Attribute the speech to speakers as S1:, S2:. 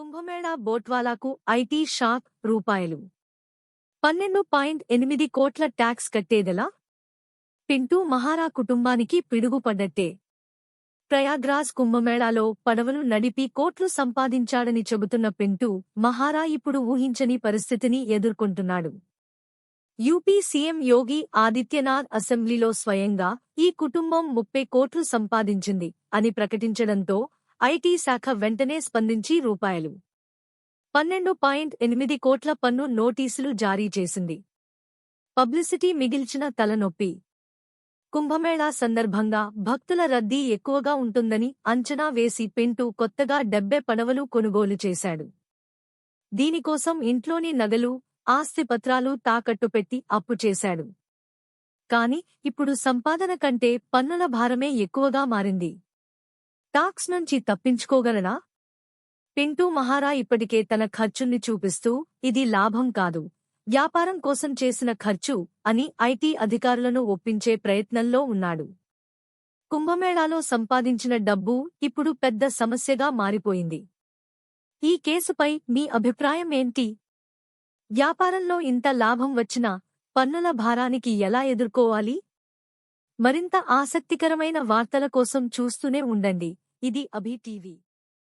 S1: Kumbh Mela బోట్వాలాకు IT shock రూపాయలు. పన్నెండు point ఎనిమిది కోట్ల ట్యాక్స్ కట్టేదెలా? పింటూ మహారా కుటుంబానికి పిడుగుపడ్డట్టే. ప్రయాగ్రాజ్ కుంభమేళాలో పడవలు నడిపి కోట్లు సంపాదించాడని చెబుతున్న పింటూ మహారా ఇప్పుడు ఊహించని పరిస్థితిని ఎదుర్కొంటున్నాడు. యూపీ సీఎం యోగి ఆదిత్యనాథ్ అసెంబ్లీలో స్వయంగా ఈ కుటుంబం ముప్పై కోట్లు సంపాదించింది అని ప్రకటించడంతో ఐటీ శాఖ వెంటనే స్పందించి రూపాయలు. పన్నెండు పాయింట్ ఎనిమిది కోట్ల పన్ను నోటీసులు జారీ చేసింది. పబ్లిసిటీ మిగిల్చిన తలనొప్పి. కుంభమేళా సందర్భంగా భక్తుల రద్దీ ఎక్కువగా ఉంటుందని అంచనా వేసి పింటూ కొత్తగా డెబ్బె పడవలు కొనుగోలు చేశాడు. దీనికోసం ఇంట్లోని నగలు ఆస్తిపత్రాలు తాకట్టు పెట్టి అప్పు చేశాడు. కాని ఇప్పుడు సంపాదన కంటే పన్నుల భారమే ఎక్కువగా మారింది. టాక్స్ నుంచి తప్పించుకోగలనా? పింటూ మహారా ఇప్పటికే తన ఖర్చుల్ని చూపిస్తూ ఇది లాభం కాదు. వ్యాపారం కోసం చేసిన ఖర్చు అని ఐటీ అధికారులను ఒప్పించే ప్రయత్నంలో ఉన్నాడు. కుంభమేళాలో సంపాదించిన డబ్బు ఇప్పుడు పెద్ద సమస్యగా మారిపోయింది. ఈ కేసుపై మీ అభిప్రాయం ఏంటి? వ్యాపారంలో ఇంత లాభం వచ్చినా పన్నుల భారానికి ఎలా ఎదుర్కోవాలి? మరింత ఆసక్తికరమైన వార్తల కోసం చూస్తూనే ఉండండి. ఇది అభి టీవీ.